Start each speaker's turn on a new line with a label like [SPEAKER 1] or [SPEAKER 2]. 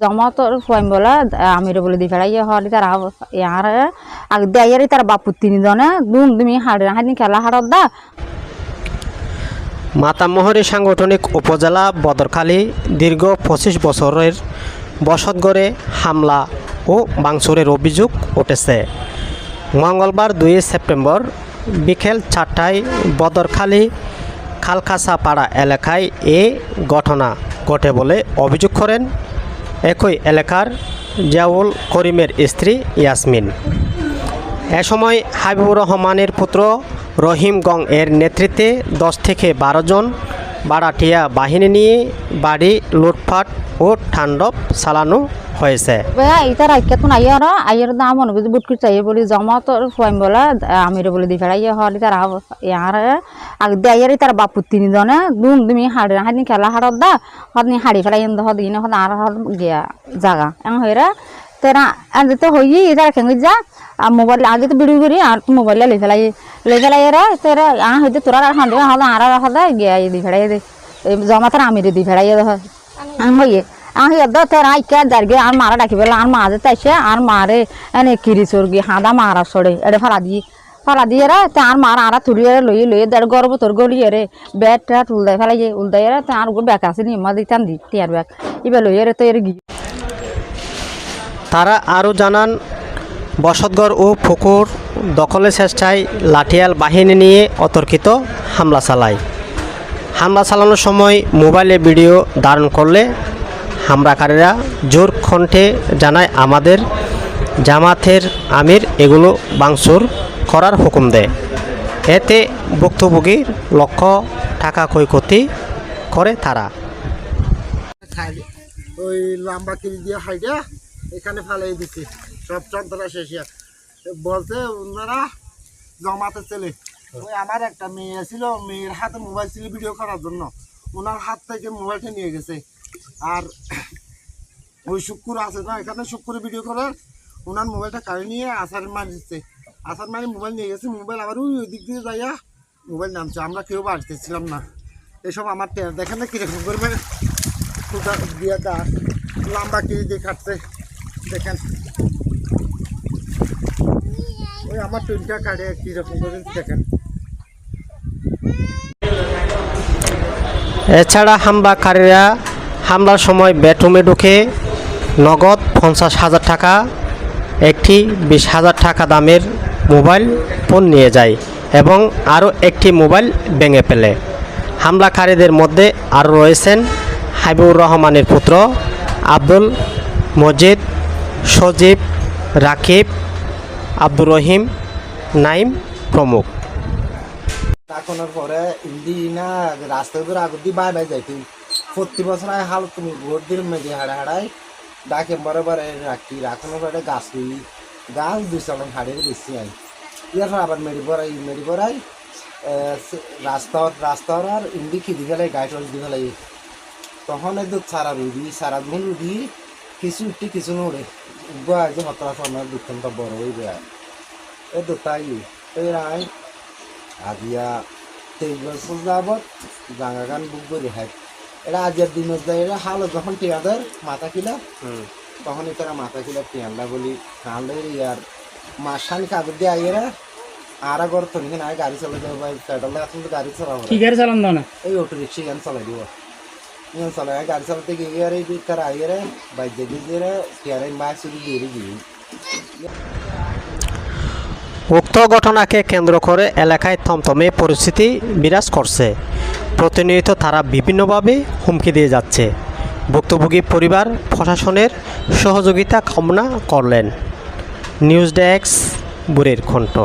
[SPEAKER 1] জমাতর ফুয়াইম বলে আমি বলে দি ফেলাই হলি তার ইয়ার, আগ দেয়ারি তার বাপু তিনজনে, দুম দুমি হাড় হাড়ি খেলা হাড়ত দা।
[SPEAKER 2] মাতামহরী সাংগঠনিক উপজেলা বদরখালী দীর্ঘ পঁচিশ বছরের বসতগড়ে হামলা ও বাংচুরের অভিযোগ উঠেছে। মঙ্গলবার দুই সেপ্টেম্বর বিকেল চারটায় বদরখালী খালখাসাপাড়া এলাকায় এ ঘটনা ঘটে বলে অভিযোগ করেন একই এলাকার জিয়াউল করিমের স্ত্রী ইয়াসমিন। এ সময় হাবিবুর রহমানের পুত্র রহিম গং এর নেতৃত্বে দশ থেকে বারো জন বাড়াটিয়া বাহিনী নিয়ে বাড়ি লুটপাট ও ঠান্ডব চালানো হয়েছে
[SPEAKER 1] ইতার আইকে তুন আইয়ার আইয়ার দাম মনে বুঝি বুট করতে আইয়া বলি জমাতর ফুয়াইম বলে আমি বলে দি ফেলাই হলি তার ইয়ার আগ দেয়ারি তার বাপু তিনজনে দুম দুমি হাড় হাড়ি খেলা হাড়ত দা হদনি হাড়ি ফেলাই হদ ইনে হদ আর হদ গিয়া জাগা। এং হইরা তেরা আজ তো হই ইতার খেঙ্গি যা আর মোবাইল আগে তো ভিডিও করি আর মোবাইল লে ফেলাই লে ফেলাই রে তেরা আ হইতে তোরা আর হাঁদে হদ আর হদ গিয়া দি ফেলাই দে জমাতর আমি দি ফেলাই দে হইয়ে আহি এদ্দ তেরা ইকা দারগে আর মারা ডাকি বেলা আর মাঝে তাইছে আর মারে এনে কিরি চর্গি হাঁদা মারা সরে এড়ে ফালা দি ফালা দিয়ে রে তে আর মারা আরা তুলিয়ে লই লই দেড় গর্ব তোর গলিয়ে রে ব্যাট উলদাই ফেলাই উলদাই রে তে আর গো ব্যাগ আছে নি মা দিতাম দি টিয়ার ব্যাগ ইবে লইয়ে রে তো এর গি
[SPEAKER 2] তারা আরও জানান বসতগড় ও পুকুর দখলের চেষ্টায় লাঠিয়াল বাহিনী নিয়ে অতর্কিত হামলা চালায়। হামলা চালানোর সময় মোবাইলে ভিডিও ধারণ করলে হামলাকারীরা জোর কণ্ঠে জানায়, আমাদের জামাতের আমির এগুলো বাংসুর করার হুকুম দেয়। এতে ভুক্তভোগীর লক্ষ টাকা ক্ষয়ক্ষতি করে তারা।
[SPEAKER 3] ওই দিয়ে এখানে ফেলাই দিচ্ছে সব যন্ত্রণা শেষ। বলতে ওনারা জমাতে ছেলে ওই আমার একটা মেয়ে ছিল, মেয়ের হাতে মোবাইল ছিল ভিডিও করার জন্য। ওনার হাত থেকে মোবাইলটা নিয়ে গেছে। আর ওই শুক্র আছে না, এখানে শুক্র ভিডিও করে ওনার মোবাইলটা কাড়ে নিয়ে আসার মারি দিচ্ছে। আসার মারি মোবাইল নিয়ে গেছে, মোবাইল আবার ওই দিক দিয়ে যাইয়া মোবাইল নামছে। আমরা কেউ বাড়তেছিলাম না। এসব আমার দেখেন না কীরকম করবেন দিয়ে দা লম্বা কিরি দিয়ে কাটছে। দেখেন। ওই আমার টুনটা কাটে করে দেখেন।
[SPEAKER 2] এছাড়া হামলাকারীরা হামলার সময় বেডরুমে ঢুকে নগদ পঞ্চাশ হাজার টাকা, একটি বিশ হাজার টাকা দামের মোবাইল ফোন নিয়ে যায় এবং আরও একটি মোবাইল ভেঙে ফেলে। হামলাকারীদের মধ্যে আরও রয়েছেন হাবিবুর রহমানের পুত্র আব্দুল মজিদ সজীব, রাকিব, আব্দুর রহিম, নাইম প্রমুখ।
[SPEAKER 3] তাকনের পরে ইন্দি না রাস্তা করে আগর দিয়ে বাই বাই যাইতি। প্রতি বছর আয় হাল তুমি ভোট দিন মেঘে হাড়ে হাড়াই ডাকে বড় বড় রাখি, রাখানোর পরে গাছ লই গাছ দুই চালন হাড়ের বেশি আই ইয়ার আবার মেরি পড়াই মেরি পড়াই রাস্তা রাস্তা আর ইন্দি খিদি ফেলাই গাড়ি টল দি ফেলাই তখন এই দুধ সারা রুদি সারা ধুন রুদি কিছু উঠি, কিছু নড়ে। উবা যে হতাশ আমার দুঃখটা বড় হয়ে যায় এই দুটাই এই রায় আজিয়া তেইশ বছর যাবৎ জাঙ্গা গান বুক করে হাই এটা আজিয়ার দিন এটা হাল যখন টিয়াদের মাথা কিলা তখন তারা মাথা কিলা টিয়ানলা বলি কানলে ইয়ার মাসানি কাগজ দিয়ে আইয়েরা আর আগর তো গাড়ি চালাই দেবো ভাই পেট্রোল এখন তো গাড়ি চালাবো
[SPEAKER 4] কি গাড়ি চালান না
[SPEAKER 3] এই অটো রিক্সা ইয়ান চালাই দিব। দিয়ে
[SPEAKER 2] উক্ত ঘটনাকে কেন্দ্র করে এলাকায় থমথমে পরিস্থিতি বিরাজ করছে। প্রতিনিয়ত তারা বিভিন্নভাবে হুমকি দিয়ে যাচ্ছে। ভুক্তভোগী পরিবার, প্রশাসনের সহযোগিতা কামনা করলেন। নিউজ ডেস্ক, বুড়ির কণ্ঠ।